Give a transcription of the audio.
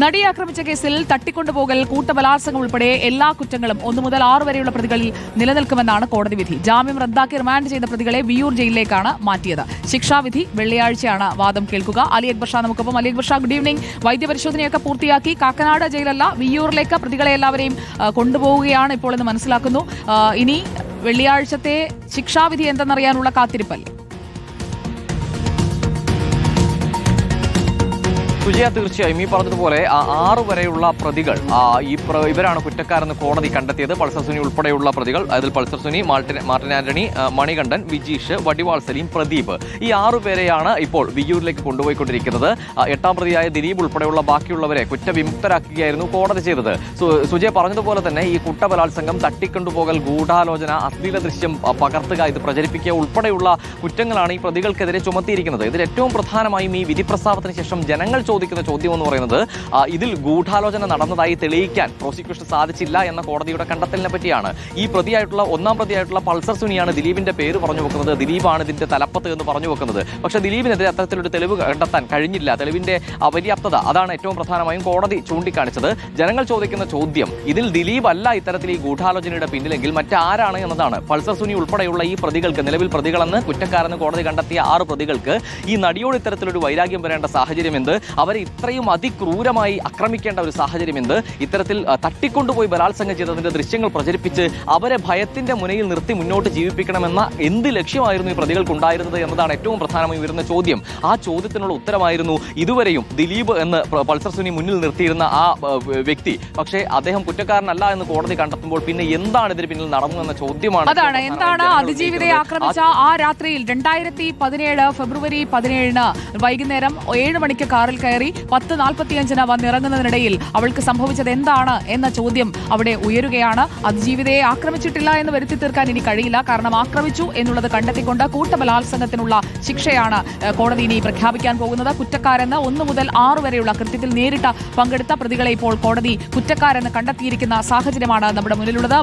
നടിയെ ആക്രമിച്ച കേസിൽ തട്ടിക്കൊണ്ടുപോകൽ കൂട്ടബലാത്സംഗം ഉൾപ്പെടെ എല്ലാ കുറ്റങ്ങളും ഒന്നു മുതൽ ആറ് വരെയുള്ള പ്രതികളിൽ നിലനിൽക്കുമെന്നാണ് കോടതി വിധി. ജാമ്യം റദ്ദാക്കി റിമാൻഡ് ചെയ്ത പ്രതികളെ വിയൂർ ജയിലിലേക്കാണ് മാറ്റിയത്. ശിക്ഷാവിധി വെള്ളിയാഴ്ചയാണ് വാദം കേൾക്കുക. അലി അക്ബർ ഷാ നമുക്കൊപ്പം. അലി അക്ബർ ഷാ ഗുഡ് ഈവനിംഗ് വൈദ്യപരിശോധനയൊക്കെ പൂർത്തിയാക്കി കാക്കനാട് ജയിലല്ല വിയൂറിലേക്ക് പ്രതികളെ എല്ലാവരെയും കൊണ്ടുപോവുകയാണ് ഇപ്പോൾ എന്ന് മനസ്സിലാക്കുന്നു. ഇനി വെള്ളിയാഴ്ചത്തെ ശിക്ഷാവിധി എന്തെന്നറിയാനുള്ള കാത്തിരിപ്പല്ലേ? സുജയ തീർച്ചയായും ഈ പറഞ്ഞതുപോലെ ആറ് വരെയുള്ള പ്രതികൾ ഈ ഇവരാണ് കുറ്റക്കാരെന്ന് കോടതി കണ്ടെത്തിയത്. പൾസർ സുനി ഉൾപ്പെടെയുള്ള പ്രതികൾ അതിൽ Pulsar Suni Martin Martin Antony Manikandan Vijeesh Vadival Saleem Pradeep. ഈ ആറു പേരെയാണ് ഇപ്പോൾ വിയ്യൂരിലേക്ക് കൊണ്ടുപോയിക്കൊണ്ടിരിക്കുന്നത്. എട്ടാം പ്രതിയായ ദിലീപ് ഉൾപ്പെടെയുള്ള ബാക്കിയുള്ളവരെ കുറ്റവിമുക്തരാക്കുകയായിരുന്നു കോടതി ചെയ്തത്. സുജയ പറഞ്ഞതുപോലെ തന്നെ ഈ കുട്ടബലാത്സംഗം തട്ടിക്കൊണ്ടുപോകൽ ഗൂഢാലോചന അശ്ലീല ദൃശ്യം പകർത്തുക ഇത് പ്രചരിപ്പിക്കുക ഉൾപ്പെടെയുള്ള കുറ്റങ്ങളാണ് ഈ പ്രതികൾക്കെതിരെ ചുമത്തിയിരിക്കുന്നത്. ഇതിൽ ഏറ്റവും പ്രധാനമായും ഈ വിധി പ്രസ്താവത്തിന് ശേഷം ജനങ്ങൾ ചോദിക്കുന്ന ചോദ്യം എന്ന് പറയുന്നത് ഇതിൽ ഗൂഢാലോചന നടന്നതായി തെളിയിക്കാൻ പ്രോസിക്യൂഷൻ സാധിച്ചില്ല എന്ന കോടതിയുടെ കണ്ടെത്തലിനെ പറ്റിയാണ്. ഈ പ്രതിയായിട്ടുള്ള ഒന്നാം പ്രതിയായിട്ടുള്ള പൾസർ സുനിയാണ് ദിലീപിന്റെ പേര് പറഞ്ഞു വെക്കുന്നത്. ദിലീപാണ് ഇതിന്റെ തലപ്പത്ത് എന്ന് പറഞ്ഞു വെക്കുന്നത്. പക്ഷേ ദിലീപിനെതിരെ അത്തരത്തിലൊരു തെളിവ് കണ്ടെത്താൻ കഴിഞ്ഞില്ല. തെളിവിന്റെ അപര്യാപ്തത അതാണ് ഏറ്റവും പ്രധാനമായും കോടതി ചൂണ്ടിക്കാണിച്ചത്. ജനങ്ങൾ ചോദിക്കുന്ന ചോദ്യം ഇതിൽ ദിലീപ് അല്ല ഇത്തരത്തിൽ ഈ ഗൂഢാലോചനയുടെ പിന്നിലെങ്കിൽ മറ്റാരാണ് എന്നതാണ്. പൾസർ സുനി ഉൾപ്പെടെയുള്ള ഈ പ്രതികൾക്ക് നിലവിൽ പ്രതികളെന്ന് കുറ്റക്കാരെന്ന് കോടതി കണ്ടെത്തിയ ആറ് പ്രതികൾക്ക് ഈ നടിയോട് ഇത്തരത്തിലൊരു വൈരാഗ്യം വരേണ്ട സാഹചര്യം എന്ത് അവരെ ഇത്രയും അതിക്രൂരമായി ആക്രമിക്കേണ്ട ഒരു സാഹചര്യം എന്ത് ഇത്തരത്തിൽ തട്ടിക്കൊണ്ടുപോയി ബലാത്സംഗം ചെയ്തതിന്റെ ദൃശ്യങ്ങൾ പ്രചരിപ്പിച്ച് അവരെ ഭയത്തിന്റെ മുനയിൽ നിർത്തി മുന്നോട്ട് ജീവിപ്പിക്കണമെന്ന എന്ത് ലക്ഷ്യമായിരുന്നു ഈ പ്രതികൾക്ക് ഉണ്ടായിരുന്നത് എന്നതാണ് ഏറ്റവും പ്രധാനമായി വരുന്ന ചോദ്യം. ആ ചോദ്യത്തിനുള്ള ഉത്തരമായിരുന്നു ഇതുവരെയും ദിലീപ് എന്ന് പൾസർ സുനി മുന്നിൽ നിർത്തിയിരുന്ന ആ വ്യക്തി. പക്ഷേ അദ്ദേഹം കുറ്റക്കാരനല്ല എന്ന് കോടതി കണ്ടെത്തുമ്പോൾ പിന്നെ എന്താണ് ഇതിന് പിന്നിൽ നടന്നു എന്ന ചോദ്യമാണ് അതാണ്. എന്താണ് അതിജീവിതയെ ആക്രമിച്ച ആ രാത്രിയിൽ രണ്ടായിരത്തി പതിനേഴ് ഫെബ്രുവരി പതിനേഴിന് വൈകുന്നേരം ഏഴ് മണിക്ക് കാറിൽ കയറി പത്ത് നാൽപ്പത്തിയഞ്ചിന് വന്നിറങ്ങുന്നതിനിടയിൽ അവൾക്ക് സംഭവിച്ചത് എന്താണ് എന്ന ചോദ്യം അവിടെ ഉയരുകയാണ്. അതിജീവിതയെ ആക്രമിച്ചിട്ടില്ല എന്ന് വരുത്തി തീർക്കാൻ ഇനി കഴിയില്ല. കാരണം ആക്രമിച്ചു എന്നുള്ളത് കണ്ടെത്തിക്കൊണ്ട് കൂട്ടബലാത്സംഗത്തിനുള്ള ശിക്ഷയാണ് കോടതി ഇനി പ്രഖ്യാപിക്കാൻ പോകുന്നത്. കുറ്റക്കാരെന്ന് ഒന്നു മുതൽ ആറു വരെയുള്ള കൃത്യത്തിൽ നേരിട്ട് പങ്കെടുത്ത പ്രതികളെ ഇപ്പോൾ കോടതി കുറ്റക്കാരെന്ന് കണ്ടെത്തിയിരിക്കുന്ന സാഹചര്യമാണ് നമ്മുടെ മുന്നിലുള്ളത്.